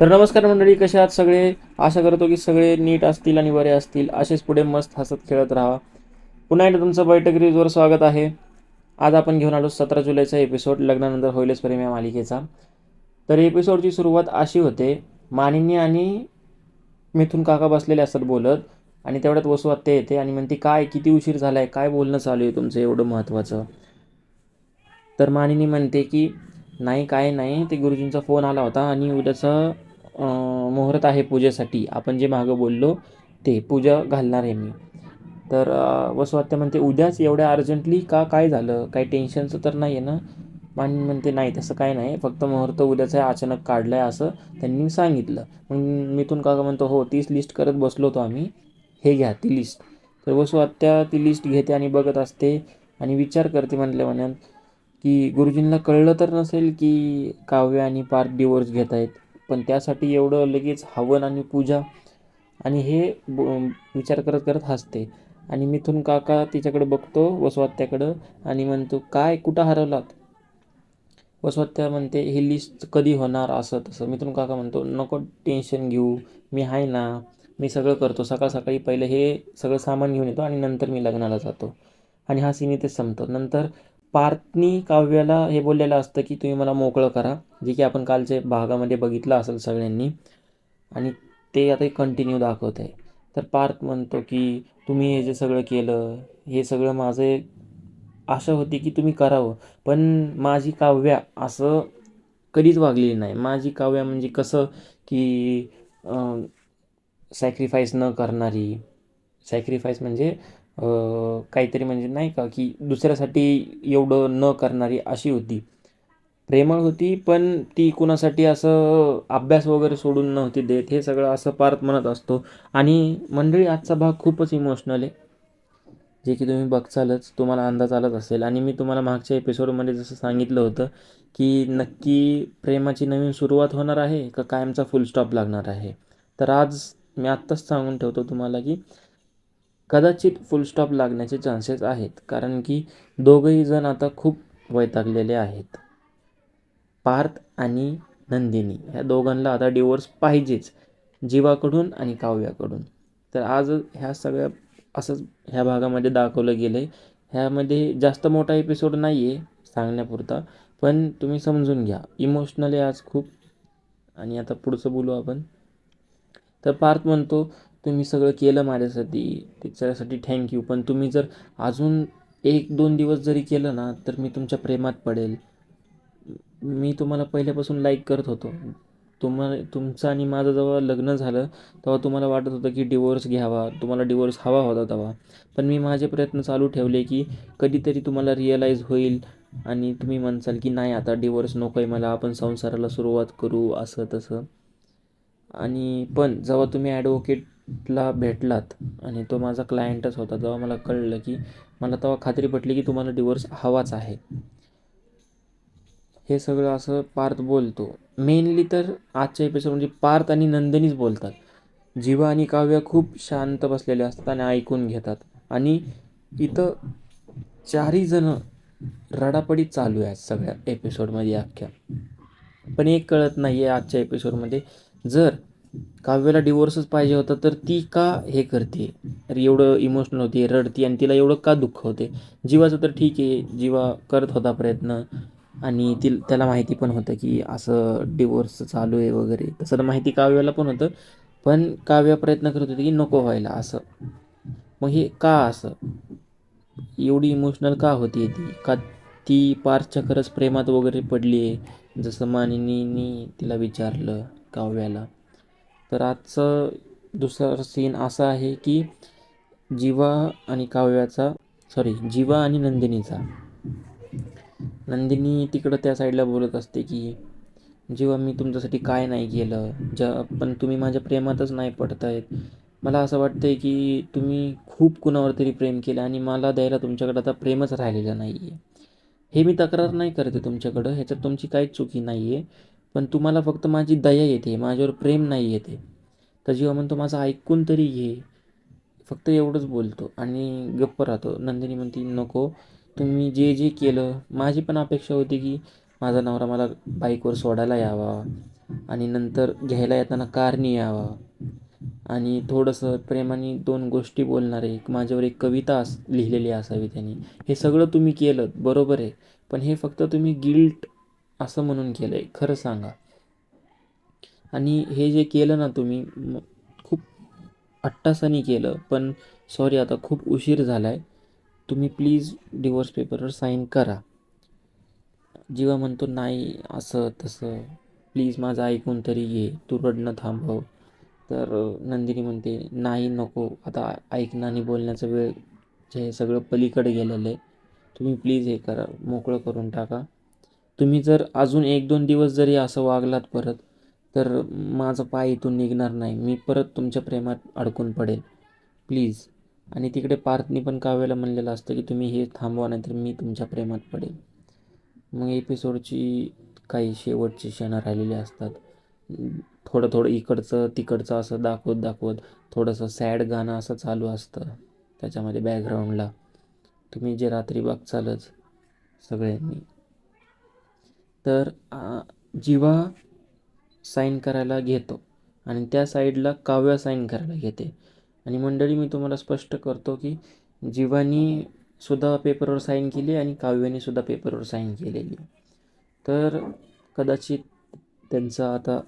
तर नमस्कार मंडळी कसे आहात सगळे? आशा करतो की सगळे नीट असतील आणि बरे असतील. असेच पुढे मस्त हसत खेळत राहा. पुन्हा एकदा तुमचं बैठक रिजवर स्वागत आहे. आज आपण घेऊन आलो सतरा जुलैचा एपिसोड लग्नानंतर होईलच प्रेम या मालिकेचा. तर एपिसोडची सुरुवात अशी होते मानिनी आणि मिथून काका बसलेले असतात बोलत आणि तेवढ्यात वसू आत्या येते आणि म्हणते काय किती उशीर झाला आहे काय बोलणं चालू आहे तुमचं एवढं महत्त्वाचं तर मानिनी म्हणते की नाही काय नाही. ते गुरुजींचा फोन आला होता आणि उद्याचं मुहूर्त आहे पूजेसाठी. आपण जे मागं बोललो ते पूजा घालणार आहे मी. तर अं, म्हणते उद्याच एवढ्या अर्जंटली का? काय झालं? काही टेन्शनचं तर नाही आहे ना? मानिनी म्हणते नाही तसं काय नाही. फक्त मुहूर्त उद्याचा आहे, अचानक काढलं आहे असं त्यांनी सांगितलं. मग मिथून काका म्हणतो हो तीच लिस्ट करत बसलो होतो आम्ही. हे घ्या ती लिस्ट तर वसू आत्या ती लिस्ट घेते आणि बघत असते आणि विचार करते म्हटल्या म्हणून की गुरुजींना कळलं तर नसेल की काव्य आणि पार्थ डिवोर्स घेत आहेत पण त्यासाठी एवढं लगेच हवन आणि पूजा आणि हे ब- विचार करत करत हसते. आणि मिथून काका तिच्याकडे बघतो वसवात्याकडं आणि म्हणतो काय कुठं हरवलात? वसवात्या म्हणते ही लिस्ट कधी होणार? असं तसं. मिथून काका म्हणतो नको टेन्शन घेऊ. मी आहे ना मी सगळं करतो. सकाळ सकाळी पहिले हे सगळं सामान घेऊन येतो आणि नंतर मी लग्नाला जातो. आणि हा सीन इथे संपतो. नंतर पार्थनी काव्याला हे बोललेलं असतं की तुम्ही मला मोकळं करा जे की आपण कालच्या भागामध्ये बघितलं असेल सगळ्यांनी. आणि ते आता कंटिन्यू दाखवत आहे तर पार्थ म्हणतो की तुम्ही हे जे सगळं केलं हे सगळं माझं एक आशा होती की तुम्ही करावं. पण माझी काव्या असं कधीच वागलेली नाही. माझी काव्या म्हणजे कसं की सॅक्रिफाईस न करणारी. सॅक्रिफाईस म्हणजे काहीतरी म्हणजे नाही का की दुसऱ्यासाठी एवढं न करणारी अशी होती. प्रेमळ होती पण ती कुणासाठी असं अभ्यास वगैरे सोडून नव्हती देत. हे सगळं असं पार्थ म्हणत असतो. आणि मंडळी आजचा भाग खूपच इमोशनल आहे. जे की तुम्ही बघचालच तुम्हाला अंदाज आलाच असेल. आणि मी तुम्हाला मागच्या एपिसोडमध्ये जसं सांगितलं होतं की नक्की प्रेमाची नवीन सुरुवात होणार आहे का कायमचा फुल स्टॉप लागणार आहे? तर आज मी आत्ताच सांगून ठेवतो तुम्हाला की कदाचित फुल स्टॉप लागण्याचे चान्सेस आहेत कारण की दोघंही जण आता खूप वैतागलेले आहेत. पार्थ आणि नंदिनी ह्या दोघांना आता डिवोर्स पाहिजेच जीवाकडून आणि काव्याकडून. तर आज ह्या सगळ्या असंच ह्या भागामध्ये दाखवलं गेलं आहे ह्यामध्ये जास्त मोठा एपिसोड नाही आहे सांगण्यापुरता पण तुम्ही समजून घ्या. इमोशनली आज खूप आणि आता पुढचं बोलू आपण. तर पार्थ म्हणतो तुम्ही सगळं केलं माझ्यासाठी त्याच्यासाठी थँक्यू पण तुम्ही जर अजून एक दोन दिवस जरी केलं ना तर मी तुमच्या प्रेमात पडेल. मी तुम्हाला पहिल्यापासून लाईक करत होतो. तुम्हाला तुमचं आणि माझं जेव्हा लग्न झालं तेव्हा तुम्हाला वाटत होतं की डिवोर्स घ्यावा तुम्हाला डिवोर्स हवा होता तेव्हा. पण मी माझे प्रयत्न चालू ठेवले की कधीतरी तुम्हाला रिअलाईज होईल आणि तुम्ही म्हणसाल की नाही आता डिवोर्स नको आहे मला आपण संसाराला सुरुवात करू असं तसं आणि पण जेव्हा तुम्ही ला भेटलात आणि तो माझा क्लायंटच होता तेव्हा मला कळलं की मला तेव्हा खात्री पटली की तुम्हाला डिवोर्स हवाच आहे. हे सगळं असं पार्थ बोलतो. मेनली तर आजच्या एपिसोड म्हणजे पार्थ आणि नंदिनीच बोलतात. जीवा आणि काव्य खूप शांत बसलेले असतात आणि ऐकून घेतात. आणि इथं चारही जण रडापडी चालू आहेत सगळ्या एपिसोडमध्ये अख्ख्या. पण एक कळत नाही आहे आजच्या एपिसोडमध्ये जर काव्याला डिवोर्सच पाहिजे होता तर ती का हे करते? अरे एवढं इमोशनल होते रडते आणि तिला एवढं का दुःख होते? जीवाचं तर ठीक आहे जीवा करत होता प्रयत्न. आणि ती त्याला माहिती पण होतं की असं डिवोर्स चालू आहे वगैरे. तसं तर माहिती काव्याला पण होतं पण काव्य प्रयत्न करत होती की नको व्हायला असं. मग हे का असं? एवढी इमोशनल का होती ती? का ती पारच्या खरंच प्रेमात वगैरे पडली आहे? जसं मानिनीनी तिला विचारलं काव्याला तर आजचं दुसरा सीन असा आहे की जीवा आणि काव्याचा सॉरी जीवा आणि नंदिनीचा. नंदिनी तिकडं त्या साईडला बोलत असते की जीवा मी तुमच्यासाठी काय नाही केलं? ज्या पण तुम्ही माझ्या प्रेमातच नाही पडतायत. मला असं वाटतंय की तुम्ही खूप कुणावर तरी प्रेम केलं आणि मला द्यायला तुमच्याकडं आता प्रेमच राहिलेलं नाही आहे हे मी तक्रार नाही करते तुमच्याकडं ह्याच्यात तुमची काहीच चुकी नाही आहे पण तुम्हाला फक्त माझी दया येते माझ्यावर प्रेम नाही येते. तर जेव्हा म्हणतो माझं ऐकून तरी घे. फक्त एवढंच बोलतो आणि गप्प राहतो. नंदिनी म्हणती नको. तुम्ही जे जे केलं माझी पण अपेक्षा होती की माझा नवरा मला बाईकवर सोडायला यावा आणि नंतर घ्यायला येताना कारनी यावा. आणि थोडंसं प्रेमाने दोन गोष्टी बोलणारे एक माझ्यावर एक कविता अस लिहिलेली असावी त्यांनी. हे सगळं तुम्ही केलं बरोबर आहे. पण हे फक्त तुम्ही गिल्ट असं म्हणून केलं आहे खरं सांगा. आणि हे जे केलं ना तुम्ही खूप अट्टासानी केलं. पण सॉरी आता खूप उशीर झाला आहे तुम्ही प्लीज डिवोर्स पेपरवर साईन करा. जीवा म्हणतो नाही असं तसं. प्लीज माझं ऐकून तरी घे. तू रडणं थांबव. तर नंदिनी म्हणते नाही नको. आता ऐकणं आणि बोलण्याचं वेळ जे सगळं पलीकडे गेलेलं आहे तुम्ही प्लीज हे करा. मोकळं करून टाका. तुम्ही जर अजून एक दोन दिवस जरी असं वागलात परत तर माझं पाय इथून निघणार नाही. मी परत तुमच्या प्रेमात अडकून पडेल. प्लीज. आणि तिकडे पार्थनी पण काव्याला म्हणलेलं असतं की तुम्ही हे थांबवा नाही तर मी तुमच्या प्रेमात पडेल. मग एपिसोडची काही शेवटची क्षणं राहिलेली असतात. थोडं थोडं इकडचं तिकडचं असं दाखवत दाखवत थोडंसं सॅड गाणं असं चालू असतं त्याच्यामध्ये बॅकग्राऊंडला तुम्ही जे रात्री बघचालच सगळ्यांनी. तर जिवा जीवा साईन करायला घेतो आणि त्या साईडला काव्या साईन करायला घेते. आणि मंडळी मी तुम्हाला स्पष्ट करतो की जीवानी सुद्धा पेपरवर साईन केली आणि काव्याने सुद्धा पेपरवर साईन केलेली. तर कदाचित त्यांचं आता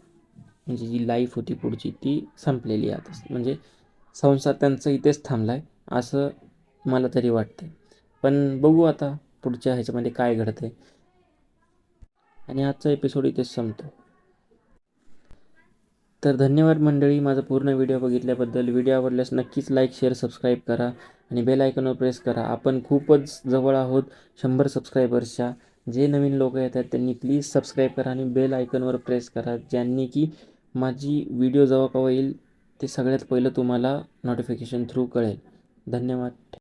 म्हणजे जी लाईफ होती पुढची ती संपलेली आहे आता. म्हणजे संसार त्यांचा इथेच थांबला आहे असं मला तरी वाटतं पण बघू आता पुढच्या ह्याच्यामध्ये काय घडतं आहे आणि आजचा एपिसोड इथेच संपतो. तर धन्यवाद मंडळी माझा पूर्ण व्हिडिओ बघितल्याबद्दल. व्हिडिओ आवडल्यास नक्कीच लाईक शेअर सबस्क्राईब करा आणि बेल आयकॉनवर प्रेस करा. आपण खूपच जवळ आहोत शंभर सबस्क्रायबर्सच्या जे नवीन लोक येतात त्यांनी प्लीज सबस्क्राईब करा आणि बेल आयकॉनवर प्रेस करा ज्यांनी की माझी व्हिडिओ जवळ केव्हा येईल ते सगळ्यात पहिलं तुम्हाला नोटिफिकेशन थ्रू कळेल. धन्यवाद.